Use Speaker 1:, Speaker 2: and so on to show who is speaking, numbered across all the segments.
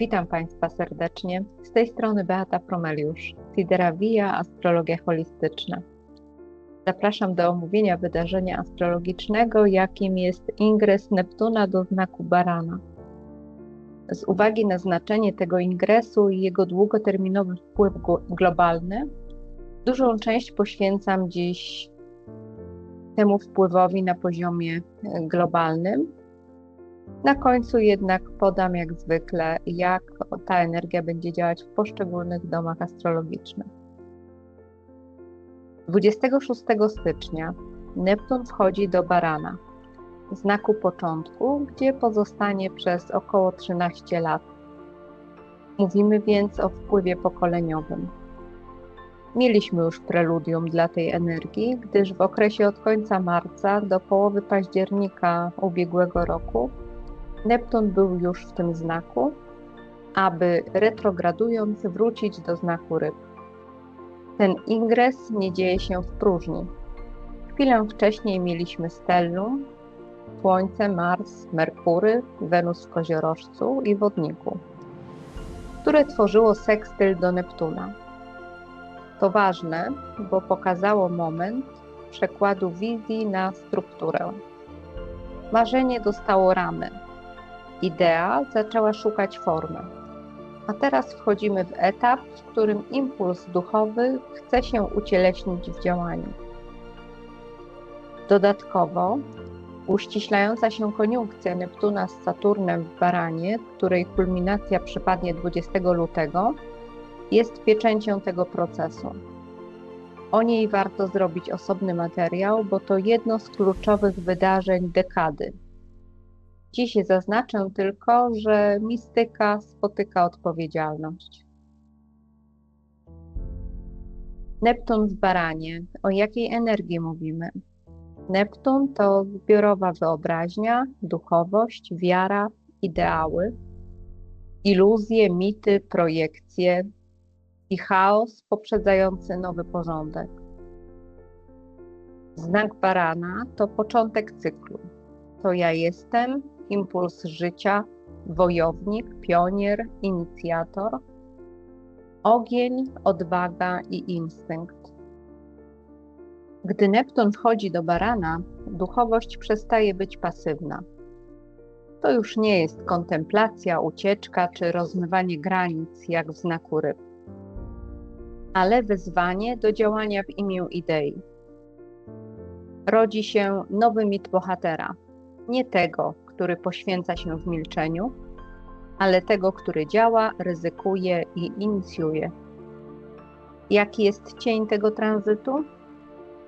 Speaker 1: Witam Państwa serdecznie. Z tej strony Beata Promeliusz, Sidera Via Astrologia Holistyczna. Zapraszam do omówienia wydarzenia astrologicznego, jakim jest ingres Neptuna do znaku Barana. Z uwagi na znaczenie tego ingresu i jego długoterminowy wpływ globalny, dużą część poświęcam dziś temu wpływowi na poziomie globalnym, na końcu jednak podam jak zwykle, jak ta energia będzie działać w poszczególnych domach astrologicznych. 26 stycznia Neptun wchodzi do Barana, znaku początku, gdzie pozostanie przez około 13 lat. Mówimy więc o wpływie pokoleniowym. Mieliśmy już preludium dla tej energii, gdyż w okresie od końca marca do połowy października ubiegłego roku Neptun był już w tym znaku, aby retrogradując wrócić do znaku ryb. Ten ingres nie dzieje się w próżni. Chwilę wcześniej mieliśmy stellum, Słońce, Mars, Merkury, Wenus w koziorożcu i wodniku, które tworzyło sekstyl do Neptuna. To ważne, bo pokazało moment przekładu wizji na strukturę. Marzenie dostało ramy, Idea zaczęła szukać formy. A teraz wchodzimy w etap, w którym impuls duchowy chce się ucieleśnić w działaniu. Dodatkowo uściślająca się koniunkcja Neptuna z Saturnem w Baranie, której kulminacja przypadnie 20 lutego, jest pieczęcią tego procesu. O niej warto zrobić osobny materiał, bo to jedno z kluczowych wydarzeń dekady. Dziś zaznaczę tylko, że mistyka spotyka odpowiedzialność. Neptun w baranie. O jakiej energii mówimy? Neptun to zbiorowa wyobraźnia, duchowość, wiara, ideały, iluzje, mity, projekcje i chaos poprzedzający nowy porządek. Znak barana to początek cyklu. To ja jestem, impuls życia, wojownik, pionier, inicjator, ogień, odwaga i instynkt. Gdy Neptun wchodzi do barana, duchowość przestaje być pasywna. To już nie jest kontemplacja, ucieczka czy rozmywanie granic, jak w znaku ryb, ale wezwanie do działania w imię idei. Rodzi się nowy mit bohatera, nie tego, który poświęca się w milczeniu, ale tego, który działa, ryzykuje i inicjuje. Jaki jest cień tego tranzytu?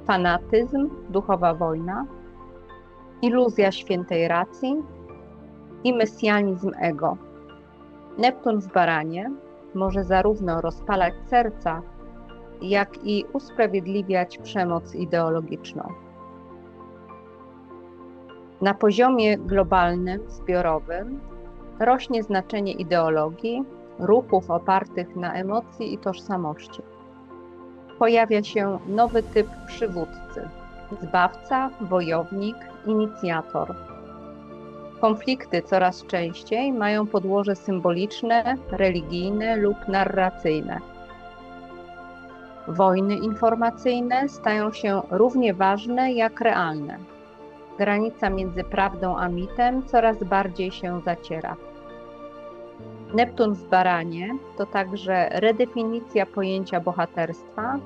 Speaker 1: Fanatyzm, duchowa wojna, iluzja świętej racji i mesjanizm ego. Neptun w baranie może zarówno rozpalać serca, jak i usprawiedliwiać przemoc ideologiczną. Na poziomie globalnym, zbiorowym rośnie znaczenie ideologii, ruchów opartych na emocji i tożsamości. Pojawia się nowy typ przywódcy zbawca, wojownik, inicjator. Konflikty coraz częściej mają podłoże symboliczne, religijne lub narracyjne. Wojny informacyjne stają się równie ważne jak realne granica między prawdą a mitem coraz bardziej się zaciera. Neptun w baranie to także redefinicja pojęcia bohaterstwa,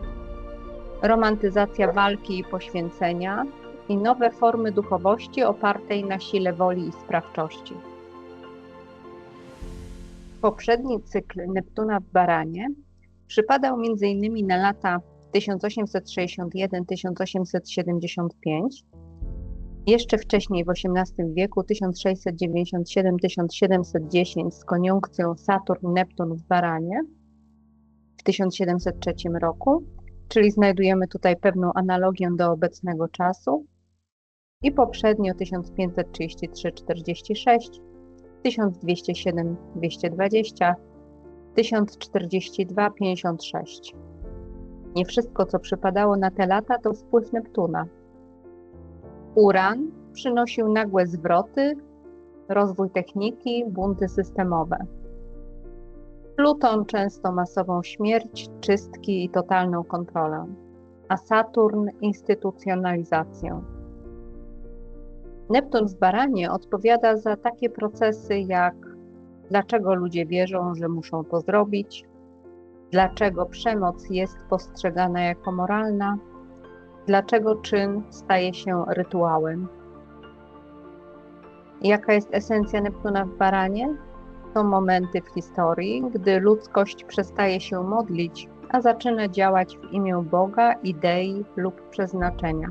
Speaker 1: romantyzacja walki i poświęcenia i nowe formy duchowości opartej na sile woli i sprawczości. Poprzedni cykl Neptuna w baranie przypadał m.in. na lata 1861-1875 jeszcze wcześniej w XVIII wieku 1697-1710 z koniunkcją Saturn-Neptun w Baranie w 1703 roku, czyli znajdujemy tutaj pewną analogię do obecnego czasu i poprzednio 1533-46, 1207-220, 1042-56. Nie wszystko, co przypadało na te lata, to wpływ Neptuna. Uran przynosił nagłe zwroty, rozwój techniki, bunty systemowe. Pluton często masową śmierć, czystki i totalną kontrolę, a Saturn instytucjonalizację. Neptun w Baranie odpowiada za takie procesy jak dlaczego ludzie wierzą, że muszą to zrobić, dlaczego przemoc jest postrzegana jako moralna, dlaczego czyn staje się rytuałem. Jaka jest esencja Neptuna w Baranie? To momenty w historii, gdy ludzkość przestaje się modlić, a zaczyna działać w imię Boga, idei lub przeznaczenia.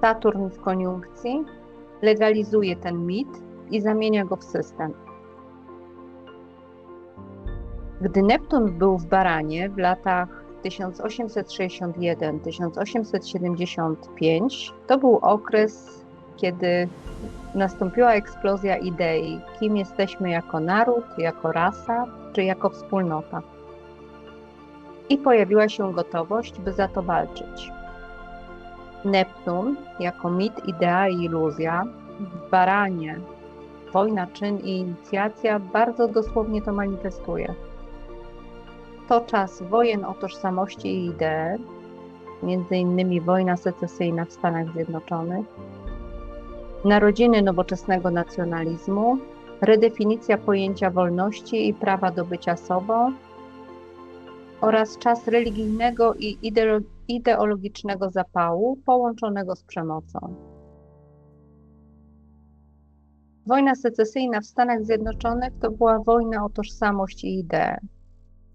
Speaker 1: Saturn w koniunkcji legalizuje ten mit i zamienia go w system. Gdy Neptun był w Baranie w latach 1861-1875, to był okres, kiedy nastąpiła eksplozja idei, kim jesteśmy jako naród, jako rasa czy jako wspólnota. I pojawiła się gotowość, by za to walczyć. Neptun, jako mit, idea i iluzja, baranie, wojna, czyn i inicjacja bardzo dosłownie to manifestuje. To czas wojen o tożsamości i idee, między innymi wojna secesyjna w Stanach Zjednoczonych, narodziny nowoczesnego nacjonalizmu, redefinicja pojęcia wolności i prawa do bycia sobą oraz czas religijnego i ideologicznego zapału połączonego z przemocą. Wojna secesyjna w Stanach Zjednoczonych to była wojna o tożsamość i ideę.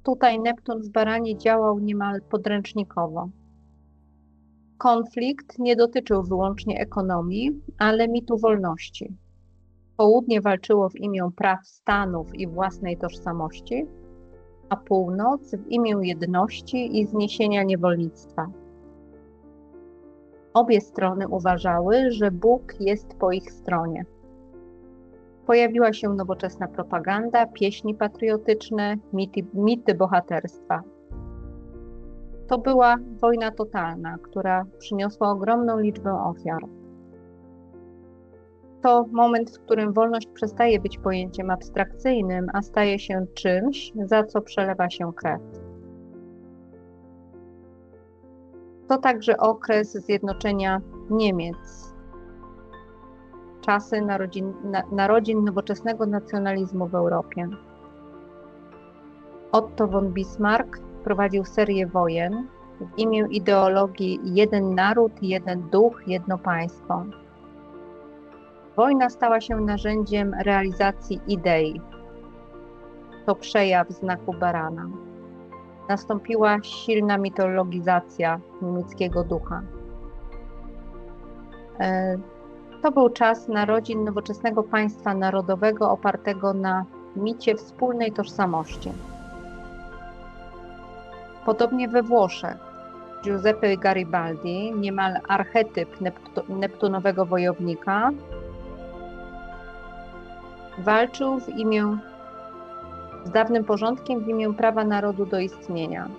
Speaker 1: Tutaj Neptun w Baranie działał niemal podręcznikowo. Konflikt nie dotyczył wyłącznie ekonomii, ale mitu wolności. Południe walczyło w imię praw Stanów i własnej tożsamości, a północ w imię jedności i zniesienia niewolnictwa. Obie strony uważały, że Bóg jest po ich stronie. Pojawiła się nowoczesna propaganda, pieśni patriotyczne, mity, mity bohaterstwa. To była wojna totalna, która przyniosła ogromną liczbę ofiar. To moment, w którym wolność przestaje być pojęciem abstrakcyjnym, a staje się czymś, za co przelewa się krew. To także okres zjednoczenia Niemiec, czasy narodzin, na, narodzin nowoczesnego nacjonalizmu w Europie. Otto von Bismarck prowadził serię wojen w imię ideologii jeden naród, jeden duch, jedno państwo. Wojna stała się narzędziem realizacji idei. To przejaw znaku barana. Nastąpiła silna mitologizacja niemieckiego ducha. To był czas narodzin nowoczesnego państwa narodowego opartego na micie wspólnej tożsamości. Podobnie we Włoszech Giuseppe Garibaldi, niemal archetyp neptunowego wojownika, walczył w imię, z dawnym porządkiem w imię prawa narodu do istnienia.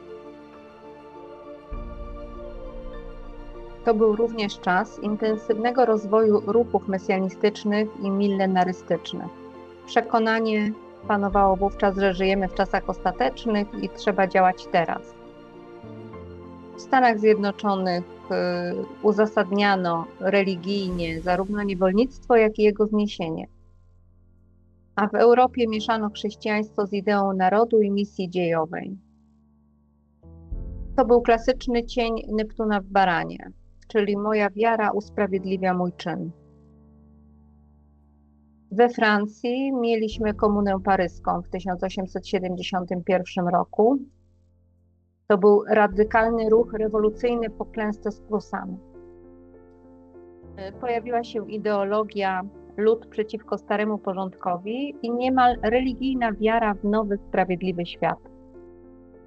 Speaker 1: To był również czas intensywnego rozwoju ruchów mesjanistycznych i millenarystycznych. Przekonanie panowało wówczas, że żyjemy w czasach ostatecznych i trzeba działać teraz. W Stanach Zjednoczonych y, uzasadniano religijnie zarówno niewolnictwo, jak i jego zniesienie. A w Europie mieszano chrześcijaństwo z ideą narodu i misji dziejowej. To był klasyczny cień Neptuna w baranie czyli moja wiara usprawiedliwia mój czyn. We Francji mieliśmy komunę paryską w 1871 roku. To był radykalny ruch rewolucyjny po klęsce z Prusami. Pojawiła się ideologia lud przeciwko staremu porządkowi i niemal religijna wiara w nowy, sprawiedliwy świat.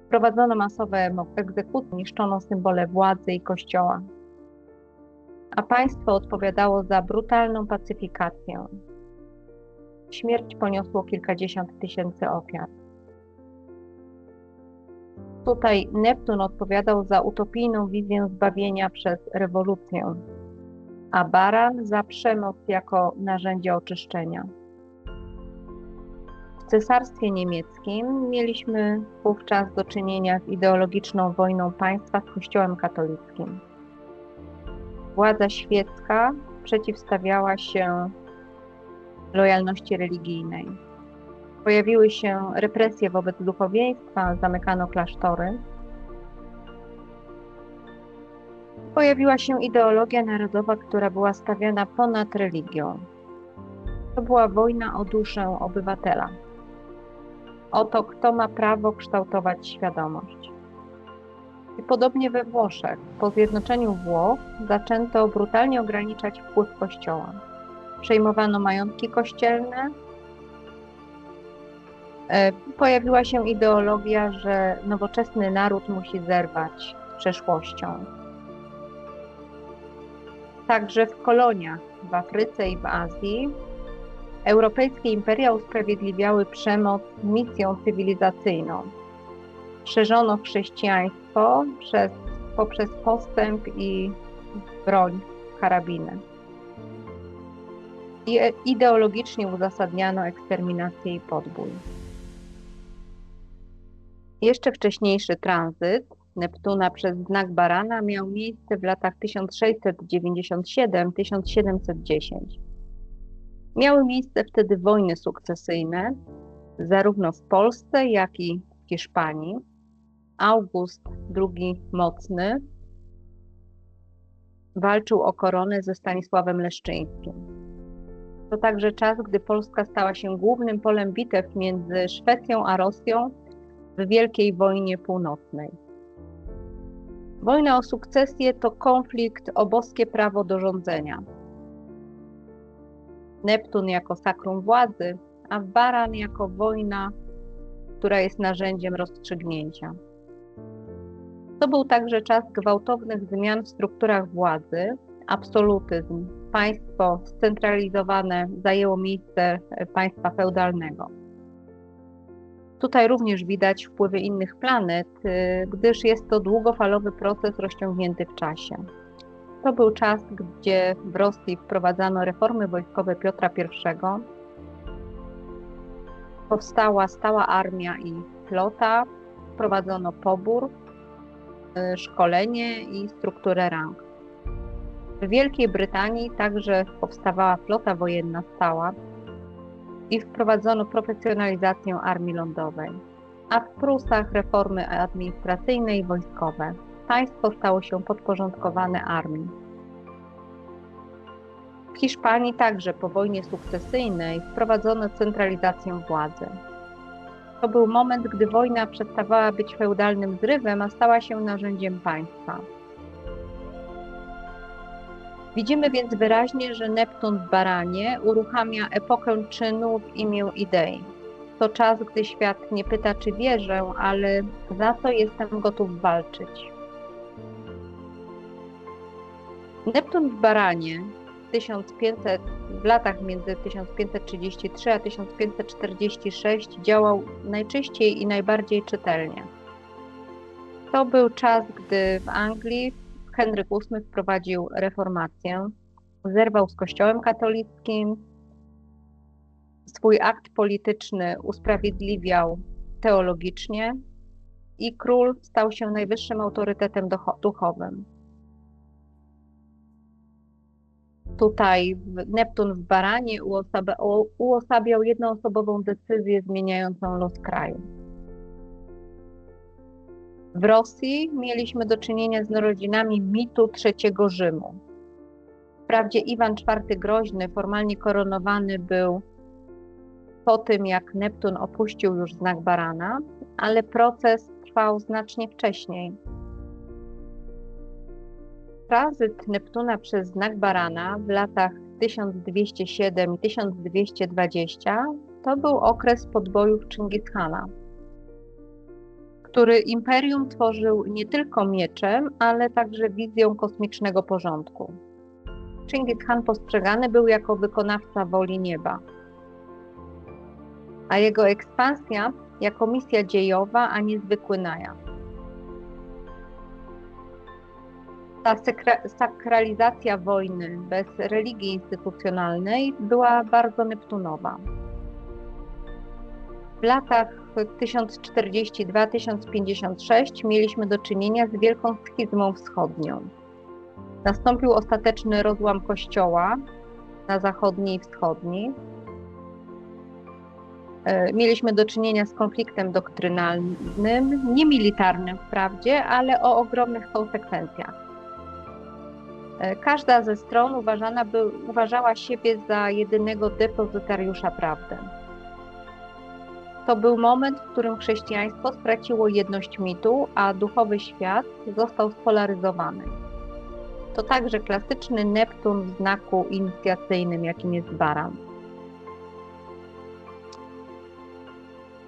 Speaker 1: Prowadzono masowe egzekucje, niszczono symbole władzy i kościoła a państwo odpowiadało za brutalną pacyfikację. Śmierć poniosło kilkadziesiąt tysięcy ofiar. Tutaj Neptun odpowiadał za utopijną wizję zbawienia przez rewolucję, a Baran za przemoc jako narzędzie oczyszczenia. W Cesarstwie Niemieckim mieliśmy wówczas do czynienia z ideologiczną wojną państwa z Kościołem katolickim. Władza świecka przeciwstawiała się lojalności religijnej. Pojawiły się represje wobec duchowieństwa, zamykano klasztory. Pojawiła się ideologia narodowa, która była stawiana ponad religią. To była wojna o duszę obywatela. O to, kto ma prawo kształtować świadomość. I podobnie we Włoszech. Po zjednoczeniu Włoch zaczęto brutalnie ograniczać wpływ Kościoła. Przejmowano majątki kościelne. E, pojawiła się ideologia, że nowoczesny naród musi zerwać z przeszłością. Także w koloniach w Afryce i w Azji europejskie imperia usprawiedliwiały przemoc misją cywilizacyjną. Szerzono chrześcijaństwo przez, poprzez postęp i broń, karabiny. I ideologicznie uzasadniano eksterminację i podbój. Jeszcze wcześniejszy tranzyt Neptuna przez znak Barana miał miejsce w latach 1697-1710. Miały miejsce wtedy wojny sukcesyjne, zarówno w Polsce, jak i w Hiszpanii. August II Mocny walczył o koronę ze Stanisławem Leszczyńskim. To także czas, gdy Polska stała się głównym polem bitew między Szwecją a Rosją w Wielkiej Wojnie Północnej. Wojna o sukcesję to konflikt o boskie prawo do rządzenia. Neptun jako sakrum władzy, a Baran jako wojna, która jest narzędziem rozstrzygnięcia. To był także czas gwałtownych zmian w strukturach władzy, absolutyzm. Państwo scentralizowane zajęło miejsce państwa feudalnego. Tutaj również widać wpływy innych planet, y, gdyż jest to długofalowy proces rozciągnięty w czasie. To był czas, gdzie w Rosji wprowadzano reformy wojskowe Piotra I. Powstała stała armia i flota, wprowadzono pobór, szkolenie i strukturę rang. W Wielkiej Brytanii także powstawała flota wojenna stała i wprowadzono profesjonalizację armii lądowej, a w Prusach reformy administracyjne i wojskowe państwo stało się podporządkowane armii. W Hiszpanii także po wojnie sukcesyjnej wprowadzono centralizację władzy. To był moment, gdy wojna przestawała być feudalnym zrywem, a stała się narzędziem państwa. Widzimy więc wyraźnie, że Neptun w Baranie uruchamia epokę czynów w imię idei. To czas, gdy świat nie pyta, czy wierzę, ale za co jestem gotów walczyć. Neptun w Baranie 1500, w latach między 1533 a 1546 działał najczyściej i najbardziej czytelnie. To był czas, gdy w Anglii Henryk VIII wprowadził reformację, zerwał z Kościołem katolickim, swój akt polityczny usprawiedliwiał teologicznie i król stał się najwyższym autorytetem duchowym. Tutaj Neptun w Baranie uosabiał jednoosobową decyzję zmieniającą los kraju. W Rosji mieliśmy do czynienia z narodzinami mitu trzeciego Rzymu. Wprawdzie Iwan IV Groźny formalnie koronowany był po tym, jak Neptun opuścił już znak barana, ale proces trwał znacznie wcześniej. Tranzyt Neptuna przez znak barana w latach 1207 i 1220 to był okres podbojów Chingishana który imperium tworzył nie tylko mieczem, ale także wizją kosmicznego porządku. Chingis postrzegany był jako wykonawca woli nieba, a jego ekspansja jako misja dziejowa, a nie zwykły najazd. Ta sakralizacja wojny bez religii instytucjonalnej była bardzo neptunowa. W latach 1042-1056 mieliśmy do czynienia z wielką schizmą wschodnią. Nastąpił ostateczny rozłam kościoła na zachodni i wschodni. E, Mieliśmy do czynienia z konfliktem doktrynalnym, nie militarnym wprawdzie, ale o ogromnych konsekwencjach. E, Każda ze stron uważana by, uważała siebie za jedynego depozytariusza prawdy. To był moment, w którym chrześcijaństwo straciło jedność mitu, a duchowy świat został spolaryzowany. To także klasyczny Neptun w znaku inicjacyjnym, jakim jest baran.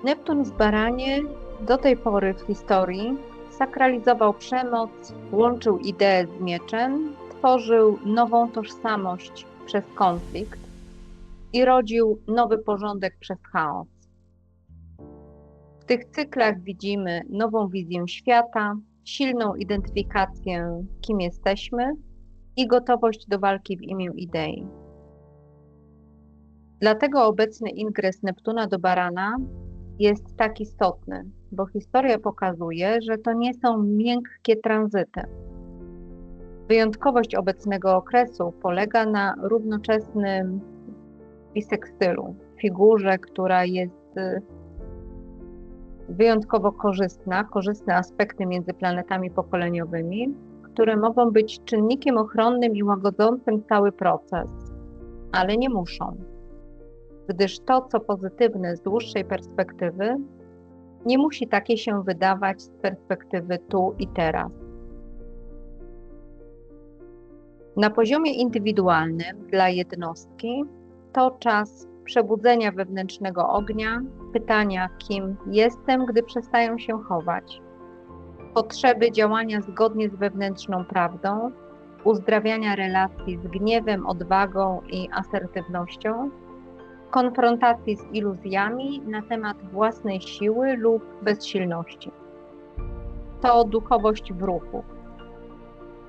Speaker 1: Neptun w baranie do tej pory w historii sakralizował przemoc, łączył ideę z mieczem, tworzył nową tożsamość przez konflikt i rodził nowy porządek przez chaos. W tych cyklach widzimy nową wizję świata, silną identyfikację, kim jesteśmy i gotowość do walki w imię idei. Dlatego obecny ingres Neptuna do Barana jest tak istotny, bo historia pokazuje, że to nie są miękkie tranzyty. Wyjątkowość obecnego okresu polega na równoczesnym bisekstylu, figurze, która jest y, wyjątkowo korzystna, korzystne aspekty między planetami pokoleniowymi, które mogą być czynnikiem ochronnym i łagodzącym cały proces, ale nie muszą, gdyż to, co pozytywne z dłuższej perspektywy, nie musi takie się wydawać z perspektywy tu i teraz. Na poziomie indywidualnym dla jednostki to czas przebudzenia wewnętrznego ognia, pytania, kim jestem, gdy przestają się chować, potrzeby działania zgodnie z wewnętrzną prawdą, uzdrawiania relacji z gniewem, odwagą i asertywnością, konfrontacji z iluzjami na temat własnej siły lub bezsilności. To duchowość w ruchu.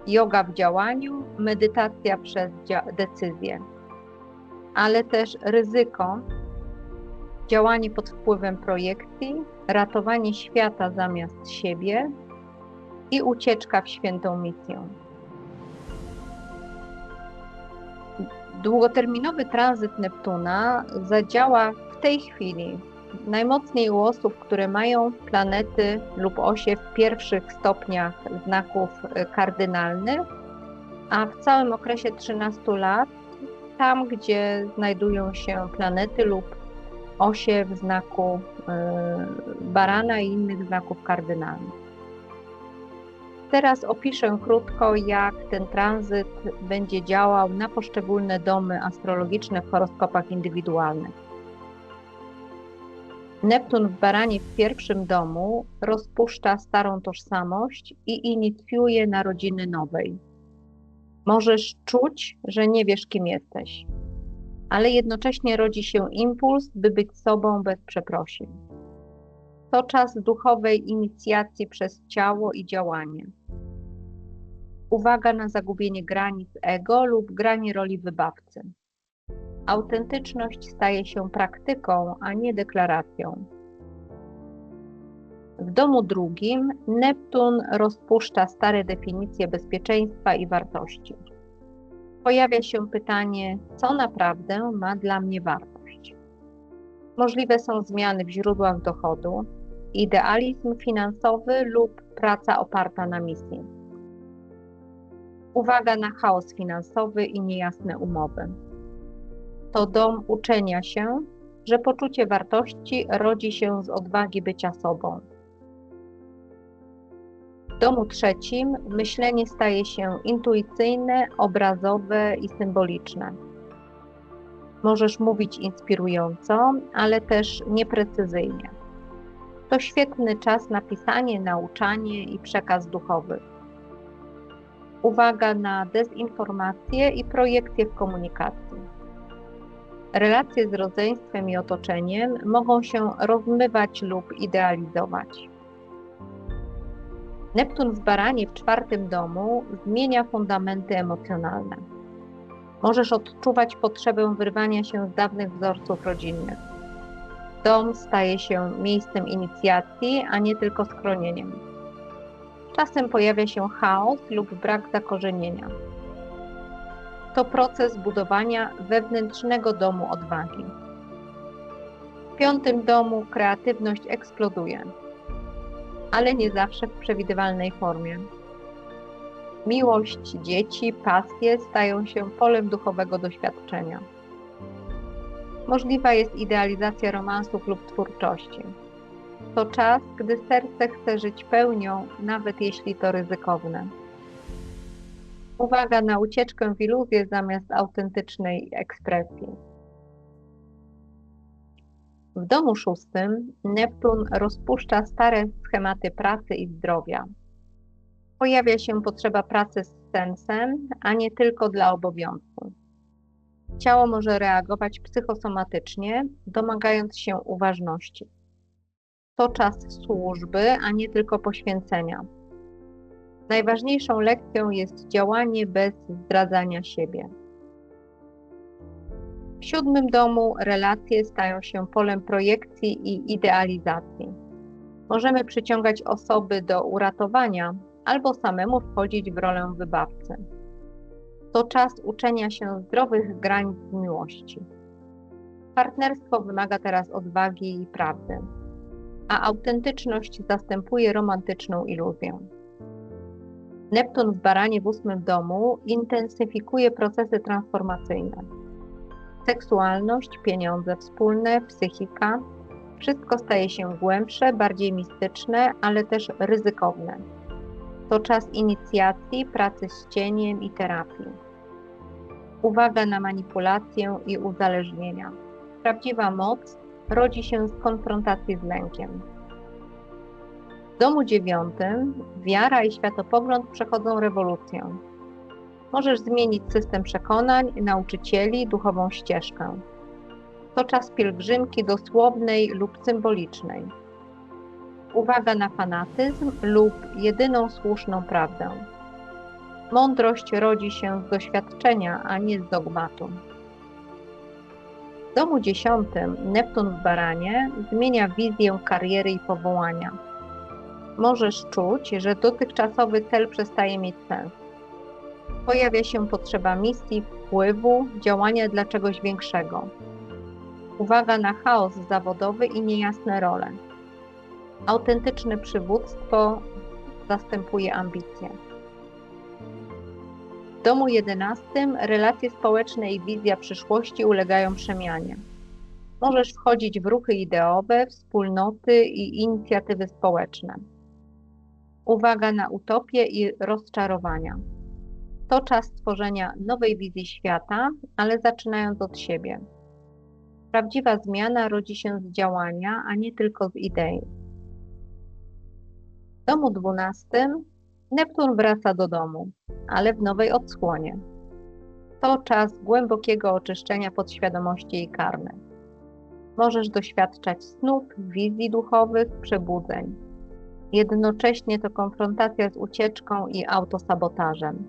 Speaker 1: Yoga w działaniu, medytacja przez decyzję, ale też ryzyko, działanie pod wpływem projekcji, ratowanie świata zamiast siebie i ucieczka w świętą misję. Długoterminowy tranzyt Neptuna zadziała w tej chwili najmocniej u osób, które mają planety lub osie w pierwszych stopniach znaków y, kardynalnych, a w całym okresie 13 lat tam, gdzie znajdują się planety lub osie w znaku y, barana i innych znaków kardynalnych. Teraz opiszę krótko, jak ten tranzyt będzie działał na poszczególne domy astrologiczne w horoskopach indywidualnych. Neptun w baranie w pierwszym domu rozpuszcza starą tożsamość i inicjuje narodziny nowej. Możesz czuć, że nie wiesz, kim jesteś, ale jednocześnie rodzi się impuls, by być sobą bez przeprosin. To czas duchowej inicjacji przez ciało i działanie. Uwaga na zagubienie granic ego lub granie roli wybawcy. Autentyczność staje się praktyką, a nie deklaracją. W domu drugim Neptun rozpuszcza stare definicje bezpieczeństwa i wartości. Pojawia się pytanie, co naprawdę ma dla mnie wartość. Możliwe są zmiany w źródłach dochodu, idealizm finansowy lub praca oparta na misji. Uwaga na chaos finansowy i niejasne umowy. To dom uczenia się, że poczucie wartości rodzi się z odwagi bycia sobą. W domu trzecim myślenie staje się intuicyjne, obrazowe i symboliczne. Możesz mówić inspirująco, ale też nieprecyzyjnie. To świetny czas na pisanie, nauczanie i przekaz duchowy. Uwaga na dezinformację i projekcje w komunikacji. Relacje z rodzeństwem i otoczeniem mogą się rozmywać lub idealizować. Neptun w baranie w czwartym domu zmienia fundamenty emocjonalne. Możesz odczuwać potrzebę wyrwania się z dawnych wzorców rodzinnych. Dom staje się miejscem inicjacji, a nie tylko schronieniem. Czasem pojawia się chaos lub brak zakorzenienia. To proces budowania wewnętrznego domu odwagi. W piątym domu kreatywność eksploduje, ale nie zawsze w przewidywalnej formie. Miłość, dzieci, pasje stają się polem duchowego doświadczenia. Możliwa jest idealizacja romansów lub twórczości. To czas, gdy serce chce żyć pełnią, nawet jeśli to ryzykowne. Uwaga na ucieczkę w iluzję zamiast autentycznej ekspresji. W domu szóstym Neptun rozpuszcza stare schematy pracy i zdrowia. Pojawia się potrzeba pracy z sensem, a nie tylko dla obowiązku. Ciało może reagować psychosomatycznie, domagając się uważności. To czas służby, a nie tylko poświęcenia. Najważniejszą lekcją jest działanie bez zdradzania siebie. W siódmym domu relacje stają się polem projekcji i idealizacji. Możemy przyciągać osoby do uratowania albo samemu wchodzić w rolę wybawcy. To czas uczenia się zdrowych granic miłości. Partnerstwo wymaga teraz odwagi i prawdy, a autentyczność zastępuje romantyczną iluzję. Neptun w baranie w ósmym domu intensyfikuje procesy transformacyjne. Seksualność, pieniądze wspólne, psychika wszystko staje się głębsze, bardziej mistyczne, ale też ryzykowne. To czas inicjacji, pracy z cieniem i terapii. Uwaga na manipulację i uzależnienia. Prawdziwa moc rodzi się z konfrontacji z lękiem. W domu dziewiątym wiara i światopogląd przechodzą rewolucję. Możesz zmienić system przekonań, nauczycieli, duchową ścieżkę. To czas pielgrzymki dosłownej lub symbolicznej. Uwaga na fanatyzm lub jedyną słuszną prawdę. Mądrość rodzi się z doświadczenia, a nie z dogmatu. W domu dziesiątym Neptun w Baranie zmienia wizję kariery i powołania. Możesz czuć, że dotychczasowy cel przestaje mieć sens. Pojawia się potrzeba misji, wpływu, działania dla czegoś większego. Uwaga na chaos zawodowy i niejasne role. Autentyczne przywództwo zastępuje ambicje. W domu jedenastym relacje społeczne i wizja przyszłości ulegają przemianie. Możesz wchodzić w ruchy ideowe, wspólnoty i inicjatywy społeczne. Uwaga na utopię i rozczarowania. To czas stworzenia nowej wizji świata, ale zaczynając od siebie. Prawdziwa zmiana rodzi się z działania, a nie tylko z idei. W domu dwunastym Neptun wraca do domu, ale w nowej odsłonie. To czas głębokiego oczyszczenia podświadomości i karmy. Możesz doświadczać snów, wizji duchowych, przebudzeń. Jednocześnie to konfrontacja z ucieczką i autosabotażem.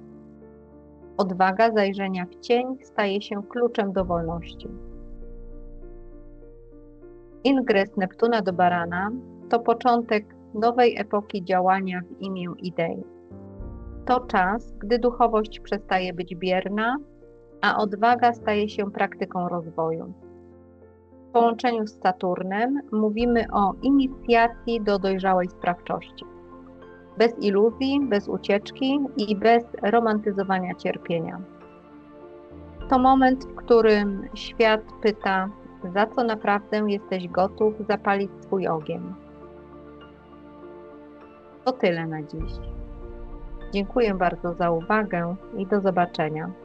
Speaker 1: Odwaga zajrzenia w cień staje się kluczem do wolności. Ingres Neptuna do Barana to początek nowej epoki działania w imię idei. To czas, gdy duchowość przestaje być bierna, a odwaga staje się praktyką rozwoju. Połączeniu z Saturnem mówimy o inicjacji do dojrzałej sprawczości. Bez iluzji, bez ucieczki i bez romantyzowania cierpienia. To moment, w którym świat pyta, za co naprawdę jesteś gotów zapalić swój ogień. To tyle na dziś. Dziękuję bardzo za uwagę i do zobaczenia.